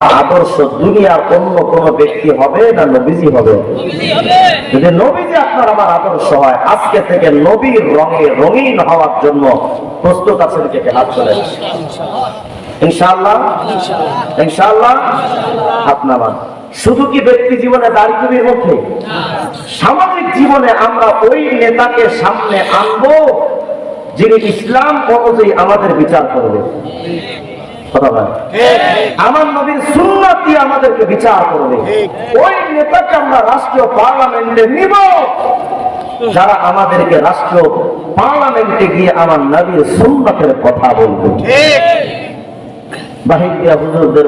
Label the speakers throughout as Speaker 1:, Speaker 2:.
Speaker 1: আদর্শ দুনিয়ার অন্য কোন ব্যক্তি হবে না নবীজি হবে? যদি নবীজি আপনার আমার আদর্শ হয় আজকে থেকে নবীর রঙে রঙিন হওয়ার জন্য প্রস্তুত আছেন কে হাত চলে ইনশাআল্লাহ? হাত নামান। শুধু কি ব্যক্তি জীবনে দারিদ্রের মধ্যে? সামাজিক জীবনে আমরা ওই নেতাকে সামনে আনব যিনি ইসলাম অনুযায়ী আমাদের বিচার করবে। আমার নবীর আমাদেরকে বিচার করবে। ওই নেতাকে আমরা রাষ্ট্রীয় পার্লামেন্টে নিব। যারা আমাদেরকে পার্লামেন্টে গিয়ে আমার নবীর সুন্নাতের কথা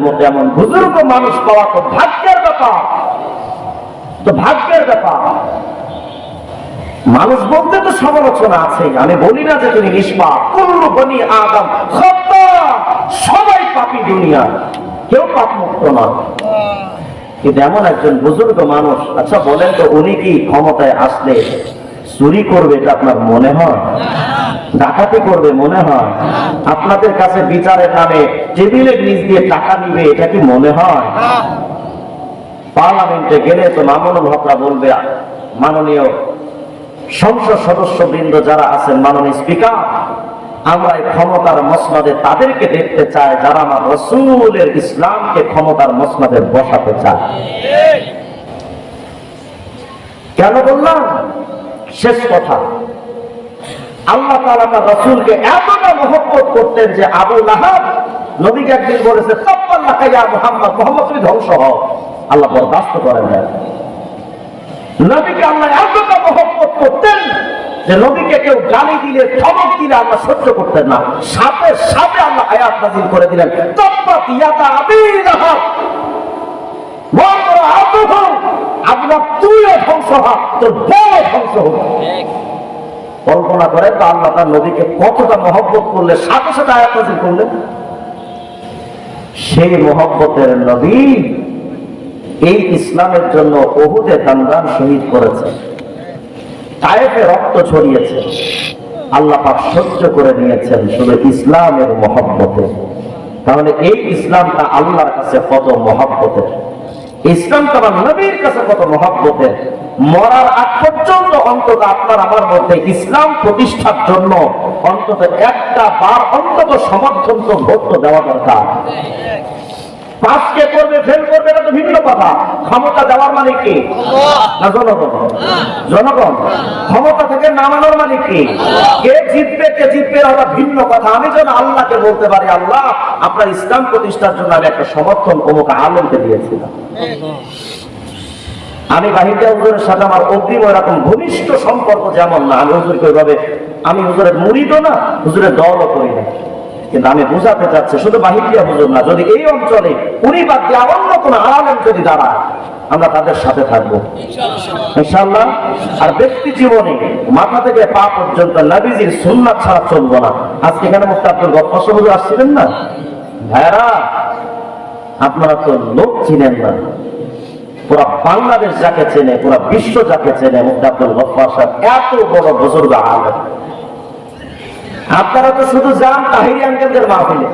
Speaker 1: মধ্যে এমন বুজুর্গ মানুষ পাওয়া তো ভাগ্যের ব্যাপার। তো ভাগ্যের ব্যাপার। মানুষ বলতে তো সমালোচনা আছে। আমি বলি না যে তুমি নিষ্পাপ। কুল্লু বনি আদম খত্তা সবাই পাপী দুনিয়া। কেউ পাপ মুক্ত নয়। কিন্তু এমন একজন বুজুর্গ মানুষ আচ্ছা বলেন তো উনি কি ক্ষমতায় আসলে চুরি করবে এটা আপনার মনে হয়? ডাকাতি করবে মনে হয়? আপনাদের কাছে বিচারের নামে টেবিলের নিচ দিয়ে টাকা নিবে, এটা কি মনে হয়? পার্লামেন্টে গেলে তো মামুনুল হকরা বলবে, মাননীয় সংসদ সদস্য বৃন্দ যারা আছেন, মাননীয় স্পিকার আমরা এই ক্ষমতার মসনদে তাদেরকে দেখতে চাই, যারা আমার রসুলের ইসলামকে ক্ষমতার মসনদে বসাতে চায়। কেন বললাম? শেষ কথা। আল্লাহ তালা তার রসুলকে এতটা মহব্বত করতেন যে আবু লাহাব নবীকে একদিন বলেছে মুহাম্মদ মুহাম্মদ তুমি ধ্বংস হও। আল্লাহ বরদাস্ত করেন নবীকে আল্লাহ এতটা মহব্বত করতেন যে নবীকে কেউ গালি দিলে, ধমক দিলে আল্লাহ সহ্য করতেন না। সাথে সাথে আল্লাহ আয়াত নাজিল করে দিলেন। ধ্বংস তোর বড় ধ্বংস হোক। কল্পনা কতটা মহব্বত করলে, সাথে সাথে আয়াত নাজিল করলেন। সেই মহব্বতের নবী এই ইসলামের জন্য ওহুদে দান্দান শহীদ করেছে। তায়েফে রক্ত ছড়িয়েছে। আল্লাহ পাক সহ্য করে নিয়েছেন শুধু ইসলামের মহব্বতে। তাহলে এই ইসলামটা আল্লাহর কাছে কত মহব্বতের ইসলামটা আমার নবীর কাছে কত মহব্বতের মরার আগ পর্যন্ত অন্তত আপনার আমার মধ্যে ইসলাম প্রতিষ্ঠার জন্য অন্তত একটা বার অন্তত সমর্থন তো ভোট দেওয়া দরকার। পাঁচকে করবে ফেল করবে, এটা তো ভিন্ন কথা। ক্ষমতা দেওয়ার মানে কি? জনগণ। জনগণ, ক্ষমতা থেকে নামানোর মানে কি? কে জিতবে কে জিতবে, এটা ভিন্ন কথা। আমি যেন আল্লাহকে বলতে পারি, আল্লাহ, আপনার ইসলাম প্রতিষ্ঠার জন্য আমি একটা সমর্থন অমুক আলমকে দিয়েছিলাম। আমি বাহিরটা হুজুরের সাথে আমার অগ্রিম এরকম ঘনিষ্ঠ সম্পর্ক যেমন না, আমি হুজুরকে ওইভাবে আমি হুজুরের মুড়িদও না, হুজুরের দলও করি না। কিন্তু আমি বুঝাতে চাচ্ছি শুধু বাহিরিয়া হুজুর না যদি এই অঞ্চলে উনি বাদ দিয়ে অন্য কোন আলেম যদি দাঁড়ায় আমরা তাদের সাথে থাকব। ইনশাল্লাহ আর ব্যক্তি জীবনে মাথা থেকে পা পর্যন্ত নবীজির সুন্নাত ছাড়া চলবো না। আজকে এখানে মুক্ত আব্দুল হুজুর আসছিলেন না? ভাইরা আপনারা তো লোক চিনেন না। পুরা বাংলাদেশ যাকে চেনে পুরা বিশ্ব যাকে চেনে মুক্ত আব্দুল গফর সাহেব এত বড় বুজুর্গ আলেম। আপনারা তো শুধু যান, তাহিরি আঙ্কেলদের মাহফিলে।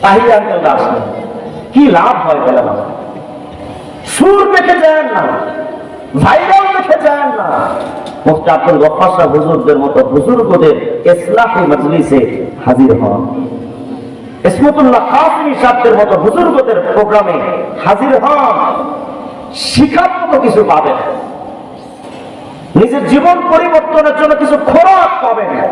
Speaker 1: তাহিরি আঙ্কেলরা আসলেন কি লাভ হয় আমার? সুর দেখে যান না। ভাইরাল দেখে যান না। প্রোগ্রামে হাজির হন। মতো কিছু পাবেন। নিজের জীবন পরিবর্তনের জন্য কিছু খোরাক পাবেন।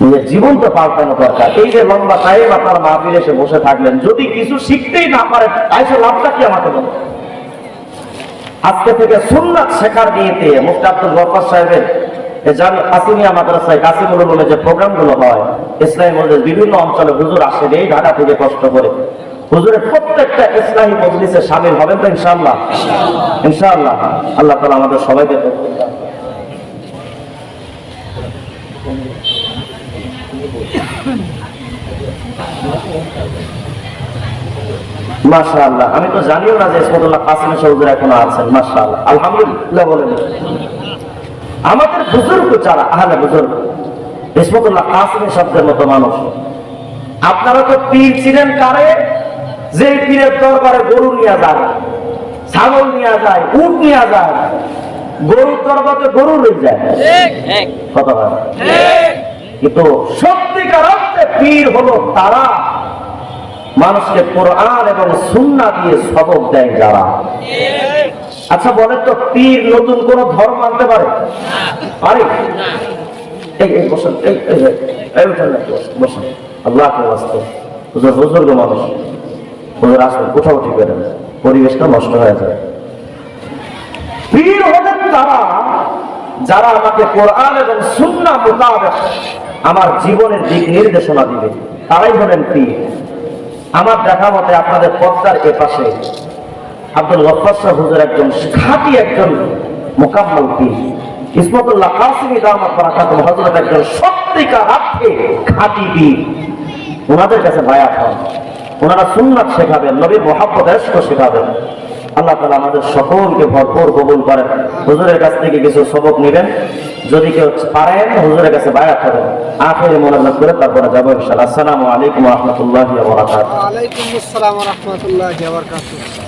Speaker 1: নিজের জীবন তো পাল্টানো দরকার। এই যে লম্বা টাইম আপনার মাহফিল এসে বসে থাকলেন, যদি কিছু শিখতেই না পারেন, তাইসে লাভটা কি আমাকে বলুন? আজকে থেকে সুন্নাত শেখার নিয়েতে মুফতি আব্দুল সাহেবের শামিল হবেন ইনশাআল্লাহ? আল্লাহ আমাদের সবাইকে মাশাআল্লাহ। আমি তো জানিও না যে ইসমতুল্লাহ কাসিম সৌদুর এখনও আছেন। মাশাআল্লাহ। আলহামদুলিল্লাহ বলেন। আমাদের বুজুর্গ যারা আহলে বুজুর্গ ইসমতুল্লাহ কাসিম শব্দের মতো মানুষ আপনারা তো পীর ছিলেন কারে? যে পীরের দরবারে গরু নিয়ে যায় ছাগল নিয়ে যায় উট নিয়ে যায় গরুর দরবারে গরু নিয়ে যায়। কথা কিন্তু সত্যিকার অর্থে পীর হলো তারা। মানুষকে কোরআন এবং সুন্না দিয়ে সবক দেয় যারা। আচ্ছা বলেন তো, পীর নতুন কোন ধর্ম আনতে পারে? এই এই এই এই আল্লাহ হুজুর মানুষ। হুজুর পরিবেশটা নষ্ট হয়ে যায়। পীর হলেন তারা যারা আমাকে কোরআন এবং সুন্না মোতাবেক আমার জীবনের দিক নির্দেশনা দিবে। তারাই হলেন পীর। আমার দেখা মতে আপনাদের পদ্মার এ পাশে আব্দুল শাহ হুজুর একজন খাঁটি একজন মোকাম্মল পীর, ইসমতুল্লাহ কাসিমি দামাত বারাকাতুল হযরত একজন সত্যিকার অর্থে খাঁটি পীর। ওনাদের কাছে বায়াত হন ওনারা সুন্নাত শেখাবেন নবীর মোহাম্মদ এশক শেখাবেন। আল্লাহ তালা আমাদের সকলকে ভরপুর কবুল করেন। হুজুরের কাছ থেকে কিছু সবক নেবেন। যদি কেউ পারেন, হুজুরের কাছে বায়াত করেন আখের মোনাজাত করে তারপরে যাব ইনশাআল্লাহ। আসসালামু আলাইকুম ওয়া রাহমাতুল্লাহি ওয়া বারাকাতুহু।
Speaker 2: ওয়ালাইকুম আসসালাম রহমতুল্লাহ বরকাতুহ।